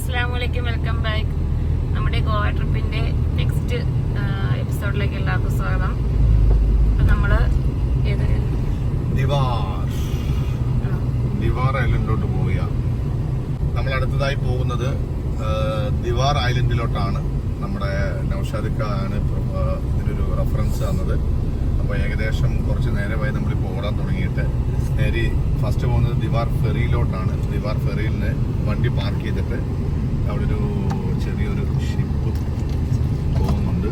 അസ്സാം വലൈക്കും welcome back. നമ്മുടെ ഗോവ ട്രിപ്പിന്റെ നെക്സ്റ്റ് എപ്പിസോഡിലേക്ക് എല്ലാവർക്കും സ്വാഗതം. അപ്പൊ നമ്മൾ ഏത്? ദിവാർ. ഐലൻഡിലോട്ട് പോവുക നമ്മൾ അടുത്തതായി പോകുന്നത് ദിവാർ ഐലൻഡിലോട്ടാണ്. നമ്മുടെ നൌഷാദിക്കാണ് ഇതിനൊരു റെഫറൻസ് തന്നത്. അപ്പോൾ ഏകദേശം കുറച്ച് നേരമായി നമ്മൾ പോകാൻ തുടങ്ങിയിട്ട്. നേരി ഫസ്റ്റ് പോകുന്നത് ദിവാർ ഫെറിയിലോട്ടാണ്. ദിവാർ ഫെറിയിൽ വണ്ടി പാർക്ക് ചെയ്തിട്ട് അവിടെ ഒരു ചെറിയൊരു ഷിപ്പ് പോകുന്നുണ്ട്.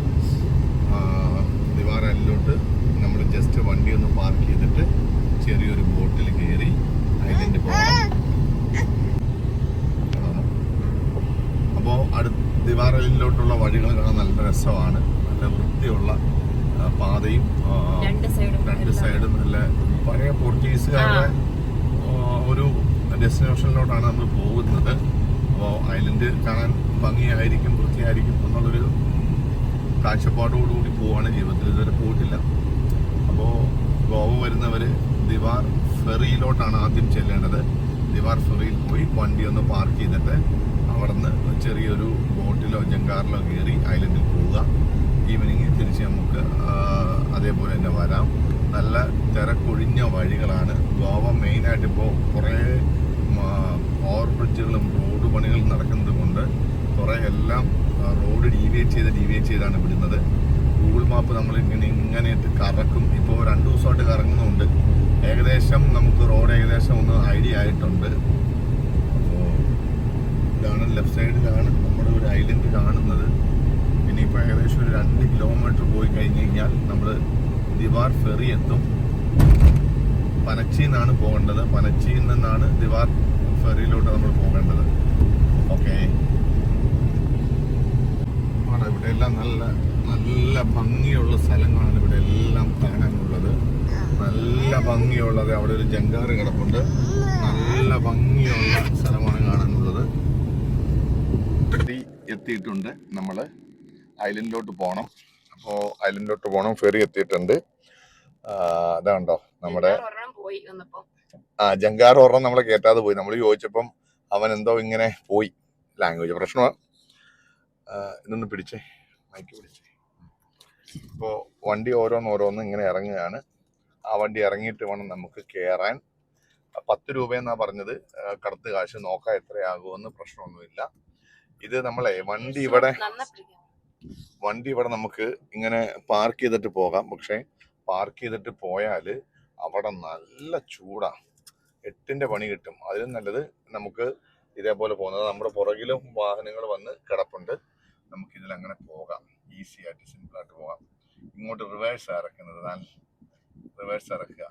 ഐലൻഡിലോട്ട് നമ്മൾ ജസ്റ്റ് വണ്ടി ഒന്ന് പാർക്ക് ചെയ്തിട്ട് ചെറിയൊരു ബോട്ടിൽ കയറി ഐലൻഡ് പോകണം അപ്പോൾ അടു ദിവാർ ഐലൻഡിലോട്ടുള്ള വഴികൾ കാണാൻ നല്ല രസമാണ്. നല്ല വൃത്തിയുള്ള പാതയും രണ്ട് സൈഡും നല്ല പഴയ പോർച്ചുഗീസുകാരുടെ ഒരു ഡെസ്റ്റിനേഷനിലോട്ടാണ് നമ്മൾ പോകുന്നത്. അപ്പോൾ ഐലൻഡ് കാണാൻ ഭംഗിയായിരിക്കും വൃത്തിയായിരിക്കും എന്നുള്ളൊരു കാഴ്ചപ്പാടോടുകൂടി പോവാണ് ജീവിതത്തിൽ. ഇതുവരെ പോയിട്ടില്ല. അപ്പോൾ ഗോവ വരുന്നവർ ദിവാർ ഫെറിയിലോട്ടാണ് ആദ്യം ചെല്ലേണ്ടത്. ദിവാർ ഫെറിയിൽ പോയി വണ്ടി ഒന്ന് പാർക്ക് ചെയ്തിട്ട് അവിടെ നിന്ന് ചെറിയൊരു ബോട്ടിലോ ജങ്കാറിലോ കയറി ഐലൻഡിൽ പോവുക. ഈവനിങ് തിരിച്ച് നമുക്ക് അതേപോലെ തന്നെ വരാം. നല്ല തിരക്കൊഴിഞ്ഞ വഴികളാണ് ഗോവ മെയിനായിട്ട് ഇപ്പോൾ കുറേ നടക്കുന്നത് കൊണ്ട് കുറേ എല്ലാം റോഡ് ഡീവിയേറ്റ് ചെയ്ത് ഡീവിയേറ്റ് ചെയ്താണ് വിടുന്നത്. ഗൂഗിൾ മാപ്പ് നമ്മൾ ഇങ്ങനെ ഇങ്ങനെ കറക്കും. ഇപ്പോൾ രണ്ട് ദിവസമായിട്ട് കറങ്ങുന്നുണ്ട്. ഏകദേശം നമുക്ക് റോഡ് ഏകദേശം ഒന്ന് ഐഡിയ ആയിട്ടുണ്ട്. അപ്പോൾ ഇതാണ് ലെഫ്റ്റ് സൈഡിലാണ് നമ്മുടെ ഒരു ഐലൻഡ് കാണുന്നത്. പിന്നെ ഇപ്പോൾ ഏകദേശം ഒരു രണ്ട് കിലോമീറ്റർ പോയി കഴിഞ്ഞ് കഴിഞ്ഞാൽ നമ്മൾ ദിവാർ ഫെറി എത്തും. പനച്ചിയിൽ നിന്നാണ് പോകേണ്ടത്. പനച്ചിയിൽ നിന്നാണ് ദിവാർ ഫെറിയിലോട്ട് നമ്മൾ പോകേണ്ടത്. ഓക്കെ. ആണ് ഇവിടെ എല്ലാം നല്ല നല്ല ഭംഗിയുള്ള സ്ഥലങ്ങളാണ് ഇവിടെ എല്ലാം കാണാനുള്ളത്. നല്ല ഭംഗിയുള്ളത്. അവിടെ ഒരു ജങ്കാറ് കിടപ്പുണ്ട്. നല്ല ഭംഗിയുള്ള സ്ഥലമാണ് കാണാനുള്ളത്. ഫെറി എത്തിയിട്ടുണ്ട് നമ്മൾ ഐലൻഡിലോട്ട് പോകണം അപ്പോൾ ഐലൻഡിലോട്ട് പോകണം ഫെറി എത്തിയിട്ടുണ്ട്. അതാണ്ടോ നമ്മുടെ ആ ജങ്കാർ ഒരെണ്ണം നമ്മളെ കേറ്റാതെ പോയി. നമ്മൾ ചോദിച്ചപ്പം അവൻ എന്തോ ഇങ്ങനെ പോയി. ലാംഗ്വേജ് പ്രശ്നമാണ് ഇതൊന്ന് പിടിച്ചേ. മൈക്ക് പിടിച്ചേ. ഇപ്പോൾ വണ്ടി ഓരോന്ന് ഓരോന്ന് ഇങ്ങനെ ഇറങ്ങുകയാണ്. ആ വണ്ടി ഇറങ്ങിയിട്ട് വേണം നമുക്ക് കയറാൻ പത്ത് രൂപയെന്നാ പറഞ്ഞത്. കടത്ത് കാശ് നോക്കാം എത്രയാകുമെന്ന് പ്രശ്നമൊന്നുമില്ല. ഇത് നമ്മളെ വണ്ടി ഇവിടെ വണ്ടി ഇവിടെ നമുക്ക് ഇങ്ങനെ പാർക്ക് ചെയ്തിട്ട് പോകാം. പക്ഷേ പാർക്ക് ചെയ്തിട്ട് പോയാൽ അവിടെ നല്ല ചൂടാ. എട്ടിന്റെ പണി കിട്ടും. അതിലും നല്ലത് നമുക്ക് ഇതേപോലെ പോകുന്നത്. നമ്മുടെ പുറകിലും വാഹനങ്ങൾ വന്ന് കിടപ്പുണ്ട്. നമുക്ക് ഇതിൽ അങ്ങനെ പോകാം. ഈസി ആയിട്ട് സിമ്പിൾ ആയിട്ട് പോകാം. ഇങ്ങോട്ട് റിവേഴ്സ് ഇറക്കുന്നത് ഞാൻ റിവേഴ്സ് ഇറക്കുക.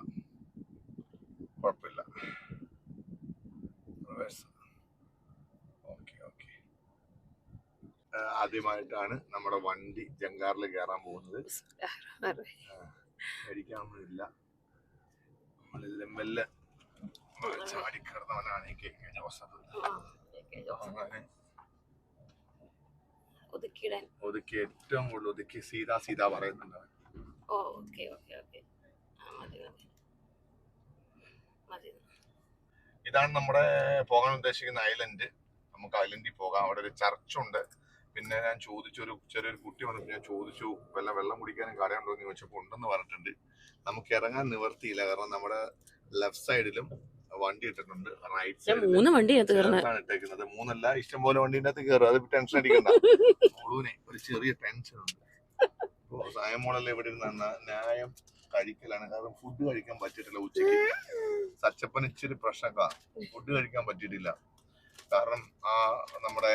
കുഴപ്പമില്ല. റിവേഴ്സ് ഓക്കെ ഓക്കെ ആദ്യമായിട്ടാണ് നമ്മുടെ വണ്ടി ജങ്കാറിൽ കയറാൻ പോകുന്നത്. പേടിക്കാനൊന്നുമില്ല നമ്മളിതിൽ മെല്ലെ ചാടി കിടന്നവനാണ് ഈ കെ കെ ജോസഫ് അങ്ങനെ ഒതുക്കിയിടാൻ. ഒതുക്കി ഏറ്റവും കൂടുതൽ ഒതുക്കി സീതാ സീതാ പറയുന്നുണ്ട് ഓ ഓക്കെ ഓക്കെ ഓക്കെ ഇതാണ് നമ്മുടെ പോകാൻ ഉദ്ദേശിക്കുന്ന ഐലൻഡ് നമുക്ക് ഐലൻഡിൽ പോകാം. അവിടെ ഒരു ചർച്ചുണ്ട് പിന്നെ ഞാൻ ചോദിച്ചു ഒരു ചെറിയൊരു കുട്ടി വന്നിട്ട് ഞാൻ ചോദിച്ചു വല്ല വെള്ളം കുടിക്കാനും കാര്യമുണ്ടോ എന്ന് ചോദിച്ചപ്പോൾ ഉണ്ടെന്ന് പറഞ്ഞിട്ടുണ്ട്. നമുക്ക് ഇറങ്ങാൻ നിവർത്തിയില്ല കാരണം നമ്മുടെ ലെഫ്റ്റ് സൈഡിലും വണ്ടി ഇട്ടിട്ടുണ്ട്. റൈറ്റ് സൈഡ് മൂന്ന് വണ്ടി ഇട്ടേക്കുന്നത്. മൂന്നല്ല ഇഷ്ടം പോലെ വണ്ടീന്റെ അകത്ത് കയറും അത് ടെൻഷൻ അടിക്കണ്ട. മുഴുവനെ ഒരു ചെറിയ ടെൻഷൻ ഉണ്ട്. ഇപ്പോ സായമോളല്ലേ ഇവിടെ ഇരുന്ന ന്യായം കഴിക്കലാണ്. കാരണം ഫുഡ് കഴിക്കാൻ പറ്റിയിട്ടില്ല ഉച്ചയ്ക്ക്. സച്ചപ്പൻ ഇച്ചിരി പ്രശ്നക്കാ. ഫുഡ് കഴിക്കാൻ പറ്റിയിട്ടില്ല. കാരണം ആ നമ്മുടെ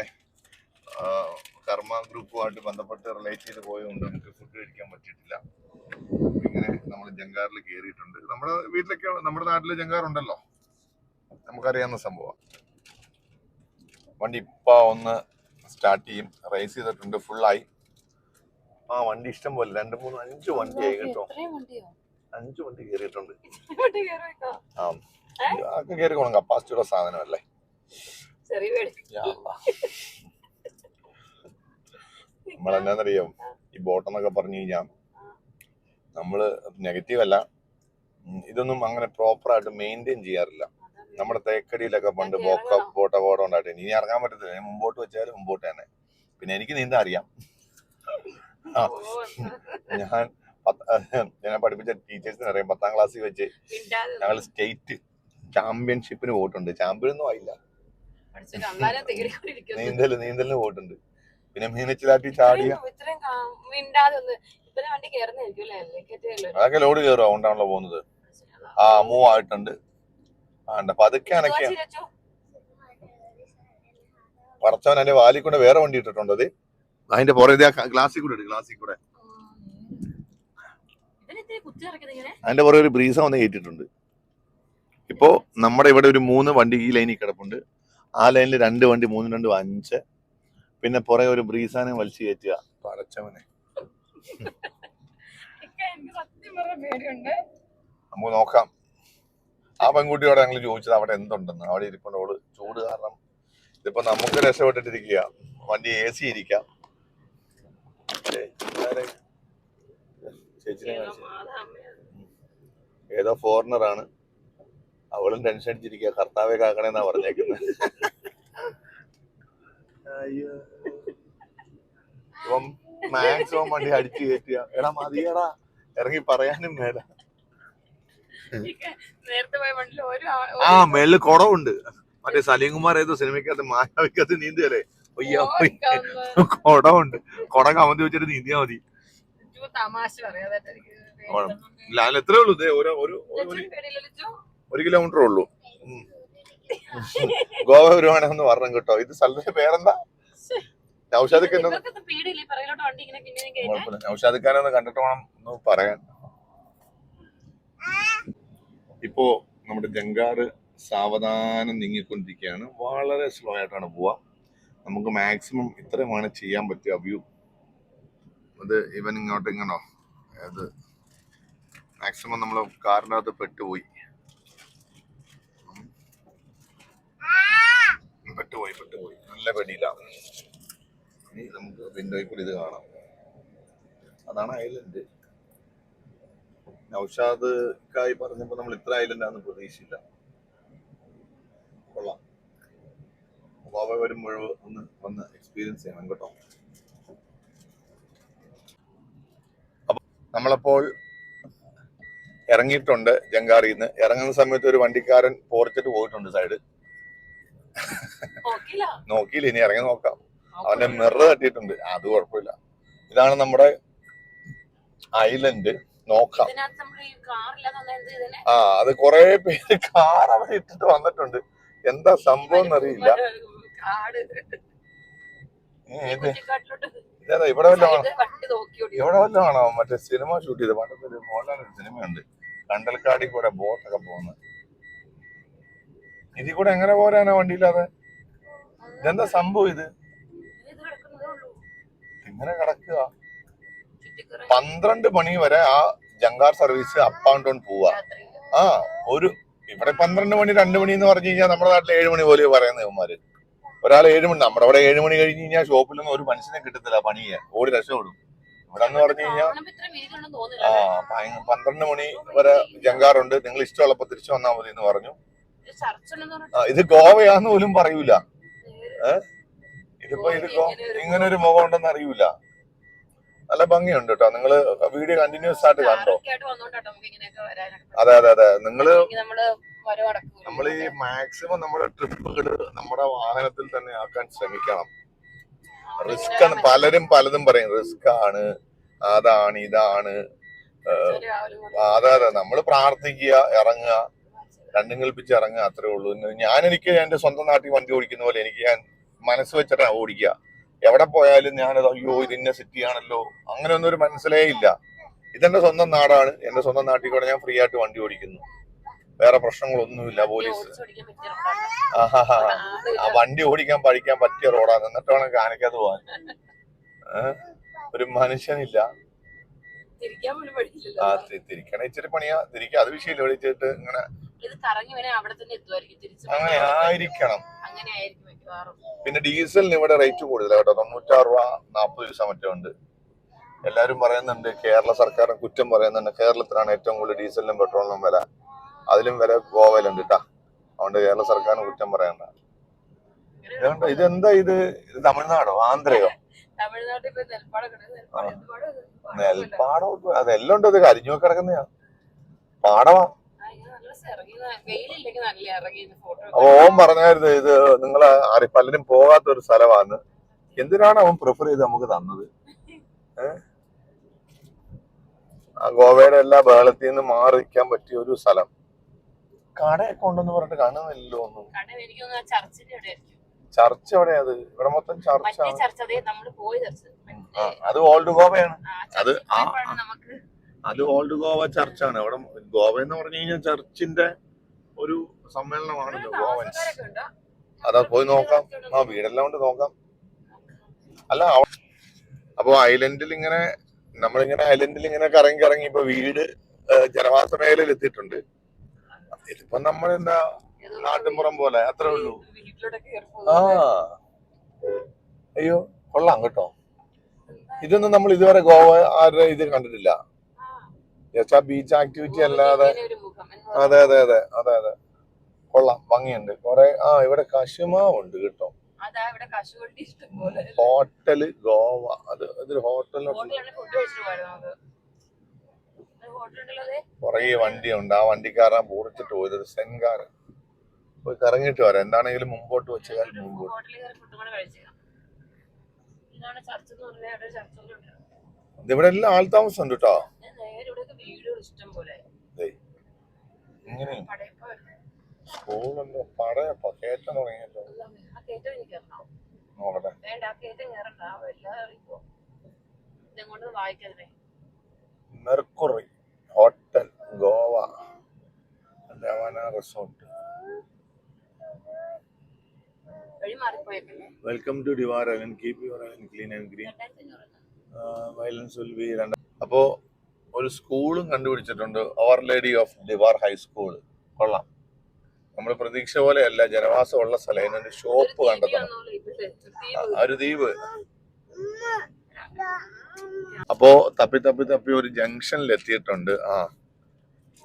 കർമ്മ ഗ്രൂപ്പുമായിട്ട് ബന്ധപ്പെട്ട് റിലേറ്റ് ചെയ്ത് പോയതുകൊണ്ട് നമുക്ക് ഫുഡ് കഴിക്കാൻ പറ്റിയിട്ടില്ല. ഇങ്ങനെ നമ്മൾ ജങ്കാറിൽ കയറിയിട്ടുണ്ട് നമ്മുടെ വീട്ടിലൊക്കെ നമ്മുടെ നാട്ടിൽ ജങ്കാറുണ്ടല്ലോ നമുക്കറിയാവുന്ന സംഭവം. വണ്ടി ഇപ്പൊ ഒന്ന് സ്റ്റാർട്ട് ചെയ്യും. റേസ് ചെയ്തിട്ടുണ്ട് ഫുള്ളായി ആ വണ്ടി ഇഷ്ടം പോലെ രണ്ട് മൂന്ന് അഞ്ച് ആയി കേട്ടോ. അഞ്ച് വണ്ടി കയറിയിട്ടുണ്ട്. കയറിയേക്കോ ആ. അതൊക്കെ കയറിക്കോണം കപ്പാസിറ്റിയുടെ സാധനമല്ലേ. നമ്മളെന്നാന്നറിയോ? ഈ ബോട്ടെന്നൊക്കെ പറഞ്ഞു കഴിഞ്ഞാൽ നമ്മൾ നെഗറ്റീവ് അല്ല. ഇതൊന്നും അങ്ങനെ പ്രോപ്പറായിട്ട് മെയിന്റെയിൻ ചെയ്യാറില്ല. നമ്മുടെ തേക്കടിയിലൊക്കെ പണ്ട് ബോക്ക? ബോട്ട ബോട്ടം ഉണ്ടായിട്ട് ഇനി ഇറങ്ങാൻ പറ്റത്തില്ല. മുമ്പോട്ട് വെച്ചാലും മുമ്പോട്ട് തന്നെ. പിന്നെ എനിക്ക് നീന്താൻ അറിയാം. ഞാൻ ഞാൻ പഠിപ്പിച്ച ടീച്ചേഴ്സിന് അറിയാം. പത്താം ക്ലാസ്സിൽ വെച്ച് ഞങ്ങൾ സ്റ്റേറ്റ് ചാമ്പ്യൻഷിപ്പിന് പോയിട്ടുണ്ട്. ചാമ്പ്യൻ ഒന്നും ആയില്ല നീന്തൽ. നീന്തൽ നീന്തലിന് പോയിട്ടുണ്ട്. പിന്നെ മീനച്ചിലാട്ടി ചാടിയ അതൊക്കെ ലോഡ് കയറും അതുകൊണ്ടാണല്ലോ പോകുന്നത്. ആ മൂവ് ആയിട്ടുണ്ട്. ആണ്ട് പതുക്കെ അനക്കിയ പറച്ചവൻ അതിന്റെ വാലിൽ കൂടെ വേറെ വണ്ടി ഇട്ടിട്ടുണ്ട് അത് അതിന്റെ പുറകെ ഗ്ലാസ്സിൽ കൂടെ ഇട്ട് ഗ്ലാസ്സിൽ കൂടെ. അതിന്റെ പുറകെ ഒരു ബ്രീസ വന്ന് കയറ്റിട്ടുണ്ട് ഇപ്പോ നമ്മുടെ ഇവിടെ ഒരു മൂന്ന് വണ്ടി ഈ ലൈനിൽ കിടപ്പുണ്ട്. ആ ലൈനിൽ രണ്ട് വണ്ടി മൂന്ന് രണ്ട് അഞ്ച്. പിന്നെ പുറകെ ഒരു ബ്രീസാനെ വലിച്ചു കയറ്റുക. പേടിയുണ്ട്. നമുക്ക് നോക്കാം. ആ പെൺകുട്ടിയോട് ഞങ്ങൾ ചോദിച്ചത് അവിടെ എന്തുണ്ടെന്ന്? അവിടെ ഇരിപ്പുണ്ട്. അവൾ ചൂട് കാരണം ഇതിപ്പോ നമുക്ക് രക്ഷപ്പെട്ടിട്ടിരിക്കുക. വണ്ടി എ സി ഇരിക്കാം. ചേച്ചിനെ ഏതോ. ഫോറിനർ ആണ്. അവളും ടെൻഷൻ അടിച്ചിരിക്കുക. കർത്താവെ കാക്കണേന്നാ പറഞ്ഞേക്കുന്നത് ഇപ്പം മാക്സിമം വണ്ടി അടിച്ചു കയറ്റുക. എടാ മതിയടാ. ഇറങ്ങി പറയാനും മേല. നേരത്തെ പോയ വണ്ടിയിൽ ഒരു ആ- മേളിൽ കുറവുണ്ട് മറ്റേ സലീംകുമാർ ഏതോ സിനിമയ്ക്കകത്ത് മായാവിക്കകത്ത് നീന്തിയല്ലേ അയ്യോ കുടമുണ്ട് കുടവുണ്ട്. കുട കമന്തി വെച്ചിട്ട് നീന്തിയാ മതി. തമാശ. ഇല്ല. അതിൽ എത്രേ ഉള്ളൂ ഒരു ഒരു കിലോമീറ്റർ ഉള്ളൂ. ഗോവ ഗോവ വരുവാണെന്ന് പറഞ്ഞു കേട്ടോ. ഇത് സ്ഥലത്തിന്റെ പേരെന്താ? നൗഷാദ് നൗഷാദ് ഒന്ന് കണ്ടിട്ട് വേണം ഒന്ന് പറയാൻ ഇപ്പോ നമ്മുടെ ജങ്കാറ് സാവധാനം നീങ്ങിക്കൊണ്ടിരിക്കുകയാണ്. വളരെ സ്ലോ ആയിട്ടാണ് പോവാ നമുക്ക് മാക്സിമം ഇത്രയുമാണ് ചെയ്യാൻ പറ്റുക വ്യൂ അത് ഇവൻ ഇങ്ങോട്ട് ഇങ്ങനോ അത് മാക്സിമം നമ്മൾ കാറിനകത്ത് പെട്ടുപോയി. പെട്ടുപോയി പെട്ടുപോയി. നല്ല പെടിയിലാണ് ഇനി നമുക്ക് വിൻഡോയിൽ കൂടി ഇത് കാണാം. അതാണ് ഐലൻഡ് നൗഷാദ് കായി പറഞ്ഞപ്പോ നമ്മൾ ഇത്ര ഐലൻഡ് പ്രതീക്ഷയില്ല പ്രതീക്ഷിച്ചില്ല. കൊള്ളാം. ഗോവ വരുമ്പോഴോ ഒന്ന് വന്ന് എക്സ്പീരിയൻസ് ചെയ്യണം കേട്ടോ. നമ്മളപ്പോൾ ഇറങ്ങിയിട്ടുണ്ട് ജങ്കാറിന്ന് ഇറങ്ങുന്ന സമയത്ത് ഒരു വണ്ടിക്കാരൻ പോർച്ചിട്ട് പോയിട്ടുണ്ട് സൈഡ് നോക്കിയില്ല? ഇനി ഇറങ്ങി നോക്കാം. അവന്റെ മിറർ തട്ടിയിട്ടുണ്ട്. അത് കുഴപ്പമില്ല. ഇതാണ് നമ്മുടെ ഐലൻഡ് നോക്കാം. ആ അത് കുറെ പേര് കാർ അവിടെ ഇട്ടിട്ട് വന്നിട്ടുണ്ട്. എന്താ സംഭവം എന്നറിയില്ല. ഇത് ഇവിടെ വല്ലതും ഇവിടെ വല്ലതും ആണോ? മറ്റേ സിനിമ ഷൂട്ട് ചെയ്ത് പണ്ടത്തെ ഒരു സിനിമയുണ്ട്. കണ്ടൽക്കാടി കൂടെ ബോട്ടൊക്കെ പോകുന്നത്. ഇതിൽ കൂടെ എങ്ങനെ പോരാനാ വണ്ടിയില്ലാതെ? ഇതെന്താ സംഭവം ഇത്? ഇത് എങ്ങനെ കിടക്കുക. പന്ത്രണ്ട് മണി വരെ ആ ജങ്കാർ സർവീസ് അപ്പ് ആൻഡ് ഡൗൺ പോവാ. ആ ഒരു ഇവിടെ പന്ത്രണ്ട് മണി രണ്ട് മണി എന്ന് പറഞ്ഞു കഴിഞ്ഞാൽ നമ്മുടെ നാട്ടിൽ ഏഴ് മണി പോലെ പറയുന്ന ഇവന്മാര്. ഒരാൾ ഏഴ് മണി നമ്മുടെ അവിടെ ഏഴ് മണി കഴിഞ്ഞ് കഴിഞ്ഞാൽ ഷോപ്പിലൊന്നും ഒരു മനുഷ്യനെ കിട്ടത്തില്ല പണി ചെയ്യാൻ ഓടി രക്ഷപ്പെടും. ഇവിടെ എന്ന് പറഞ്ഞു കഴിഞ്ഞാൽ ആ പന്ത്രണ്ട് മണി വരെ ജങ്കാറുണ്ട്. നിങ്ങൾ ഇഷ്ടമുള്ളപ്പോ തിരിച്ചു വന്നാൽ മതി എന്ന് പറഞ്ഞു. ഇത് ഗോവയാന്ന് പോലും പറയൂല. ഇതിപ്പോ ഇത് ഇങ്ങനെ ഒരു മുഖം ഉണ്ടെന്ന് അറിയൂല. നല്ല ഭംഗിയുണ്ട് കേട്ടോ. നിങ്ങൾ വീഡിയോ കണ്ടിന്യൂസ് ആയിട്ട് കണ്ടോ? അതെ അതെ അതെ. നിങ്ങൾ നമ്മൾ ഈ മാക്സിമം നമ്മുടെ ട്രിപ്പുകൾ നമ്മുടെ വാഹനത്തിൽ തന്നെ ആക്കാൻ ശ്രമിക്കണം. റിസ്ക് ആണ്. പലരും പലതും പറയും. റിസ്ക് ആണ് അതാണ് ഇതാണ് അതെ അതെ. നമ്മൾ പ്രാർത്ഥിക്കുക ഇറങ്ങുക രണ്ടും കൽപ്പിച്ച് ഇറങ്ങുക അത്രേ ഉള്ളൂ. ഞാൻ എനിക്ക് എന്റെ സ്വന്തം നാട്ടിൽ വണ്ടി ഓടിക്കുന്ന പോലെ എനിക്ക് ഞാൻ മനസ്സ് വെച്ചിട്ടാണ് ഓടിക്കുക. എവിടെ പോയാലും ഞാനത് അയ്യോ ഇത് ഇന്ന സിറ്റി ആണല്ലോ അങ്ങനെ ഒന്നും ഒരു മനസ്സിലേ ഇല്ല. ഇതെന്റെ സ്വന്തം നാടാണ്. എന്റെ സ്വന്തം നാട്ടിൽ കൂടെ ഞാൻ ഫ്രീ ആയിട്ട് വണ്ടി ഓടിക്കുന്നു. വേറെ പ്രശ്നങ്ങളൊന്നുമില്ല പോലീസ്. ആ വണ്ടി ഓടിക്കാൻ പഠിക്കാൻ പറ്റിയ റോഡാണ് എന്നിട്ട് വേണം കാണിക്കാതെ പോവാൻ? ഒരു മനുഷ്യനില്ല. ആ തിരിക്കണ ഇച്ചിരി പണിയാ. തിരിക്കുക അത് വിഷയമില്ല. ഓടിച്ചിട്ട് ഇങ്ങനെ അങ്ങനെ ആയിരിക്കണം. പിന്നെ ഡീസലിന് ഇവിടെ റേറ്റ് കൂടുതലാണ് കേട്ടോ. തൊണ്ണൂറ്റാറ് രൂപ നാൽപ്പത് പൈസ മറ്റോ ഉണ്ട്. എല്ലാവരും പറയുന്നുണ്ട് കേരള സർക്കാർ കുറ്റം പറയുന്നുണ്ട്. കേരളത്തിലാണ് ഏറ്റവും കൂടുതൽ ഡീസലിനും പെട്രോളിനും വില. അതിലും വില ഗോവയിലുണ്ട് കേട്ടാ. അതുകൊണ്ട് കേരള സർക്കാരിന് കുറ്റം പറയണ്ട. ഇതുകൊണ്ട് ഇതെന്താ ഇത്? ഇത് തമിഴ്നാടോ? ആന്ധ്രയോ. നെൽപ്പാടം അതെല്ലാം ഉണ്ട്. ഇത് കരിഞ്ഞു കിടക്കുന്നയാ. പാടവാ. ഓൻ പറഞ്ഞായിരുന്നു ഇത് നിങ്ങൾ പലരും പോകാത്ത ഒരു സ്ഥലമാണ് എന്തിനാണ് അവൻ പ്രിഫർ ചെയ്ത് നമുക്ക് തന്നത്? ആ ഗോവയുടെ എല്ലാ ബഹളത്തിൽ നിന്ന് മാറിക്കാൻ പറ്റിയ ഒരു സ്ഥലം. കടയൊക്കെ ഉണ്ടെന്ന് പറഞ്ഞിട്ട് കാണുന്നില്ലല്ലോ ഒന്നും. ചർച്ച് എനിക്ക് തോന്നുന്നു ആ ചർച്ചിന്റെ അവിടെ ചർച്ച എവിടെയാ അത്? ഇവിടെ മൊത്തം ചർച്ചാണ് ചർച്ച. അതേ ഓൾഡ് ഗോവയാണ്. അത് ആ- അത് ഓൾഡ് ഗോവ ചർച്ചാണ്. അവിടെ ഗോവ എന്ന് പറഞ്ഞു കഴിഞ്ഞാൽ ചർച്ചിന്റെ ഒരു സമ്മേളനമാണല്ലോ ഗോവൻസ്. അതാ പോയി നോക്കാം. ആ വീടെല്ലാം കൊണ്ട് നോക്കാം. അല്ല അപ്പോ ഐലൻഡിൽ ഇങ്ങനെ നമ്മളിങ്ങനെ ഐലൻഡിൽ ഇങ്ങനെ കറങ്ങി കറങ്ങി ഇപ്പൊ വീട് ജനവാസ മേഖലയിൽ എത്തിയിട്ടുണ്ട്. ഇതിപ്പോ നമ്മളെന്താ നാട്ടിൻപുറം പോലെ അത്രേ ഉള്ളൂ. ആ. അയ്യോ കൊള്ളാം കേട്ടോ. ഇതൊന്നും നമ്മൾ ഇതുവരെ ഗോവ ആരുടെ ഇത് കണ്ടിട്ടില്ല. എന്നുവെച്ചാ ബീച്ച് ആക്ടിവിറ്റി അല്ലാതെ. അതെ അതെ അതെ അതെ അതെ. കൊള്ളാം ഭംഗിയുണ്ട്. കൊറേ ആ ഇവിടെ കശുമാവുണ്ട് കേട്ടോ. ഇവിടെ ഹോട്ടൽ ഗോവ. അത് അതൊരു ഹോട്ടലിൽ കൊറേ വണ്ടിയുണ്ട്. ആ വണ്ടിക്കാരൻ പൂറിച്ചിട്ട് പോയത്. ഒരു സെൻകാരൻ. പോയി കറങ്ങിട്ട് വരാം. എന്താണെങ്കിലും മുമ്പോട്ട് വെച്ചാൽ മുമ്പോട്ട്. ഇതിവിടെ എല്ലാം ആൾതാമസം ഉണ്ട് കേട്ടോ. വീടുകൾ ഇഷ്ടം പോലെ. ഇങ്ങനെ. പടയപ്പോ വരുന്നത് സ്കൂളുണ്ട് പടയപ്പ കയറ്റം തുടങ്ങിയല്ലോ. ആ കയറ്റം എനിക്ക് കയറണം നോക്കട്ടെ. വേണ്ട ആ കയറ്റം കയറണ്ട ആ എല്ലാവരും ഇപ്പോ ഇതെങ്ങോട്ട് വായിക്കാതെ mercury hotel Goa. രവന resort. Welcome to Divar island. Keep your island clean and green. Violence will be രണ്ട് അപ്പോ ഒരു സ്കൂളും കണ്ടുപിടിച്ചിട്ടുണ്ട്. Our Lady of Divar High School കൊള്ളാം. നമ്മൾ പ്രതീക്ഷ പോലെയല്ല ജനവാസമുള്ള സ്ഥലം. അതിനൊരു ഷോപ്പ് കണ്ടെത്തണം. ആ, ഒരു ദ്വീപ് അപ്പോ തപ്പി തപ്പി തപ്പി ഒരു ജംഗ്ഷനിൽ എത്തിയിട്ടുണ്ട് ആ.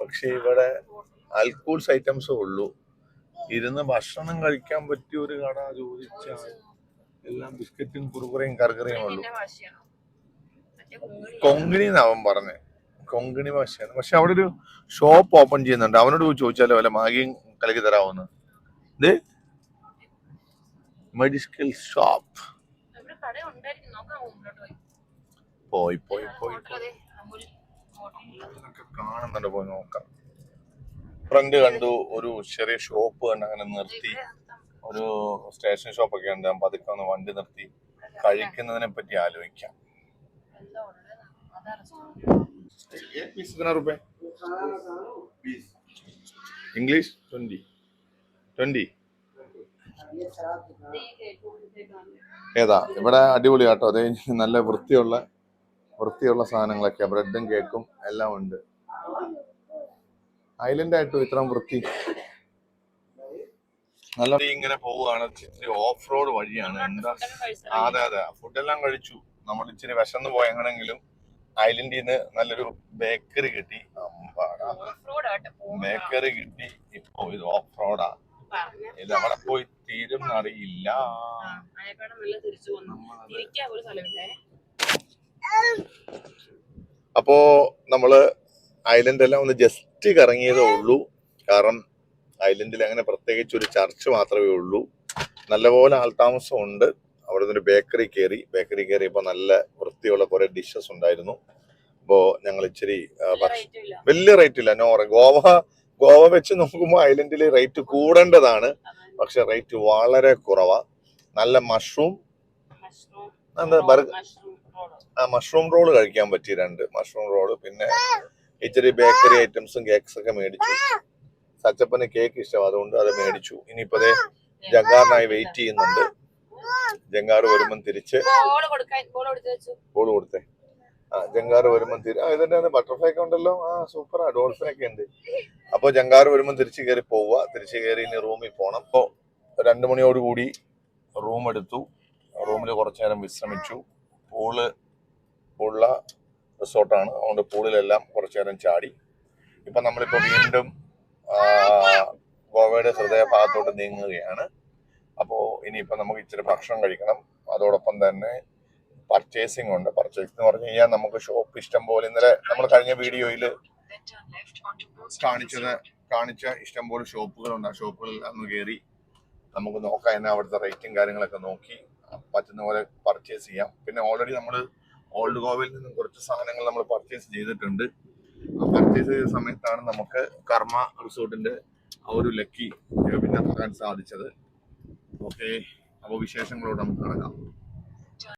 പക്ഷെ ഇവിടെ അൽക്കൂൾസ് ഐറ്റംസേ ഉള്ളൂ. ഇരുന്ന് ഭക്ഷണം കഴിക്കാൻ പറ്റിയ ഒരു കട ചോദിച്ചാൽ എല്ലാം ബിസ്ക്കറ്റും കുറുകുറയും കറുകറയും ഉള്ളൂ. കൊങ്കിണിന്നാവും കൊങ്ങിണി പറഞ്ഞേ. കൊങ്കിണി ഭാഷയാണ് പക്ഷെ അവിടെ ഒരു ഷോപ്പ് ഓപ്പൺ ചെയ്യുന്നുണ്ട്. അവനോട് ചോദിച്ചാലോ വല്ല മാഗിയും കലക്കി തരാമെന്ന് ഇത് മെഡിക്കൽ ഷോപ്പ് പോയി. പോയി പോയി കാണുന്നുണ്ട് പോയി നോക്കാം. ഫ്രണ്ട് കണ്ടു ഒരു ചെറിയ ഷോപ്പ് കണ്ട് അങ്ങനെ നിർത്തി. ഒരു സ്റ്റേഷൻ ഷോപ്പ് ഒക്കെ ഉണ്ട്. പതുക്കെ ഒന്ന് വണ്ടി നിർത്തി. കഴിക്കുന്നതിനെ പറ്റി ആലോചിക്കാം. എന്താ ഉള്ളത് അതാ റെസ്റ്റോറൻറ്റ് पीस कितना रुपए इंग्लिश ट्वेंटी ट्वेंटी ഏതാ ഇവിടെ അടിപൊളി കേട്ടോ അതേ നല്ല വൃത്തിയുള്ള വൃത്തിയുള്ള സാധനങ്ങളൊക്കെ ബ്രെഡും കേക്കും എല്ലാം ഉണ്ട് ഐലൻഡ് ആയിട്ടും ഇത്രയും വൃത്തി നല്ല ഇങ്ങനെ പോവുകയാണ് ഇച്ചിരി ഓഫ് റോഡ് വഴിയാണ് എന്താ ആ, അതെ അതെ ഫുഡെല്ലാം കഴിച്ചു നമ്മൾ ഇച്ചിരി വിശന്ന് പോയെങ്ങനെങ്കിലും ഐലൻഡിൽ നിന്ന് നല്ലൊരു ബേക്കറി കിട്ടി. ബേക്കറി കിട്ടി. ഇപ്പൊ ഇത് ഓഫ് റോഡാ ഇത് അവിടെ പോയി തീരും അറിയില്ല അപ്പോ നമ്മൾ ഐലൻഡ് എല്ലാം ഒന്ന് ജസ്റ്റ് കറങ്ങിയതേ ഉള്ളൂ. കാരണം ഐലൻഡിൽ അങ്ങനെ പ്രത്യേകിച്ച് ഒരു ചർച്ച് മാത്രമേ ഉള്ളൂ. നല്ലപോലെ ആൾതാമസം ഉണ്ട് അവിടെ നിന്നൊരു ബേക്കറി കയറി ബേക്കറി കയറിയപ്പോൾ നല്ല വൃത്തിയുള്ള കുറെ ഡിഷസ് ഉണ്ടായിരുന്നു. അപ്പോൾ ഞങ്ങൾ ഇച്ചിരി വലിയ റേറ്റ് ഇല്ല. നോറ ഗോവ ഗോവ വെച്ച് നോക്കുമ്പോൾ ഐലൻഡിൽ റേറ്റ് കൂടേണ്ടതാണ്. പക്ഷെ റേറ്റ് വളരെ കുറവാ. നല്ല മഷ്റൂം എന്താ ബർഗർ മഷ്റൂം റോൾ. ആ മഷ്റൂം റോൾ കഴിക്കാൻ പറ്റി രണ്ട് മഷ്റൂം റോൾ പിന്നെ ഇച്ചിരി ബേക്കറി ഐറ്റംസും കേക്ക്സ് ഒക്കെ മേടിച്ചു. സച്ചപ്പന് കേക്ക് ഇഷ്ടം അതുകൊണ്ട് അത് മേടിച്ചു. ഇനിയിപ്പോ ജഗാറിനായി വെയിറ്റ് ചെയ്യുന്നുണ്ട്. ജങ്കാർ വരുമ്പം തിരിച്ച് ബോൾ കൊടുത്തേ ആ ജങ്കാറ് വരുമ്പം തിരി ആ ഇതന്നെ ബട്ടർഫ്ലൈ ഒക്കെ ഉണ്ടല്ലോ. ആ സൂപ്പറാ ഡോൾഫിൻ ഒക്കെ ഉണ്ട്. അപ്പൊ ജങ്കാറ് വരുമ്പം തിരിച്ച് കയറി പോവുക. തിരിച്ച് കയറി ഇനി റൂമിൽ പോകണം അപ്പോ രണ്ടു മണിയോടുകൂടി റൂം എടുത്തു. റൂമിൽ കുറച്ചു നേരം വിശ്രമിച്ചു. പൂൾ ഉള്ള റിസോർട്ടാണ് അതുകൊണ്ട് പൂളിലെല്ലാം കുറച്ചു നേരം ചാടി. ഇപ്പൊ നമ്മളിപ്പോ വീണ്ടും ഗോവയുടെ ഗോവയുടെ ഹൃദയഭാഗത്തോട്ട് നീങ്ങുകയാണ്. അപ്പോൾ ഇനിയിപ്പോൾ നമുക്ക് ഇച്ചിരി ഭക്ഷണം കഴിക്കണം. അതോടൊപ്പം തന്നെ പർച്ചേസിംഗ് ഉണ്ട്. പർച്ചേസ് എന്ന് പറഞ്ഞു കഴിഞ്ഞാൽ നമുക്ക് ഷോപ്പ് ഇഷ്ടം പോലെ ഇന്നലെ നമ്മൾ കഴിഞ്ഞ വീഡിയോയിൽ കാണിച്ചത് കാണിച്ച ഇഷ്ടംപോലെ ഷോപ്പുകളുണ്ട്. ആ ഷോപ്പുകളിൽ അന്ന് കയറി നമുക്ക് നോക്കാം. എന്നാ അവിടുത്തെ റേറ്റും കാര്യങ്ങളൊക്കെ നോക്കി പറ്റുന്ന പോലെ പർച്ചേസ് ചെയ്യാം. പിന്നെ ഓൾറെഡി നമ്മൾ ഓൾഡ് ഗോവയിൽ നിന്നും കുറച്ച് സാധനങ്ങൾ നമ്മൾ പർച്ചേസ് ചെയ്തിട്ടുണ്ട്. പർച്ചേസ് ചെയ്ത സമയത്താണ് നമുക്ക് കർമ്മ റിസോർട്ടിന്റെ ആ ഒരു ലക്കി പിന്നെ നടത്താൻ സാധിച്ചത്. ഓക്കെ. അപ്പോൾ വിശേഷങ്ങളോട് നമുക്ക് നടക്കാം